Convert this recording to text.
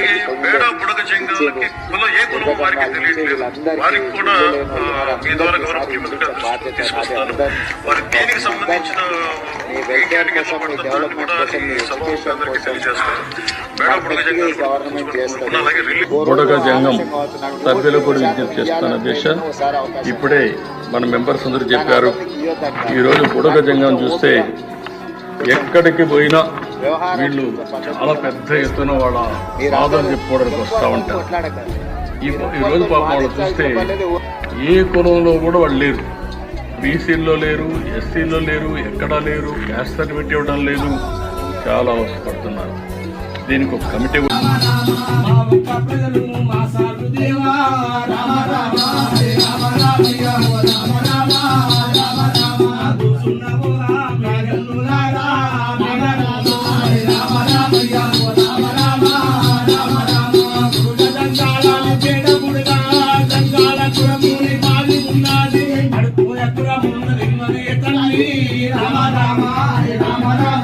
అలాగే పేడ బుడక చెంగాలకి కులం ఏ కులం వారికి తెలియట్లేదు. వారికి కూడా మీ ద్వారా గౌరవ ముఖ్యమంత్రి తీసుకొస్తాను వారి దేనికి సంబంధించిన వైజ్ఞానిక సంబంధించిన కూడా ఈ సమావేశం అందరికీ తెలియజేస్తాను బేడ బుడగ చెంగాలు అలాగే రిలీఫ్ బుడగ జంగం సభ్యులు కూడా విజ్ఞప్తి చేస్తున్న దిశ ఇప్పుడే మన మెంబర్స్ అందరూ చెప్పారు. ఈరోజు బుడగ జంగం చూస్తే ఎక్కడికి పోయినా వీళ్ళు చాలా పెద్ద ఎత్తున వాళ్ళ బాధలు చెప్పుకోవడానికి వస్తూ ఉంటారు. ఈ ఈ రోజు పాపం వాళ్ళు చూస్తే ఏ కులంలో కూడా వాళ్ళు లేరు. బీసీల్లో లేరు ఎస్సీల్లో లేరు ఎక్కడా లేరు క్యాస్ట్ సర్టిఫికేట్ ఇవ్వడం లేదు. చాలా అవసరపడుతున్నారు దీనికి ఒక కమిటీ రామ అడుపు ఎత్తురమున్నది మరి తల్లి. రామ రామ రామ రామ.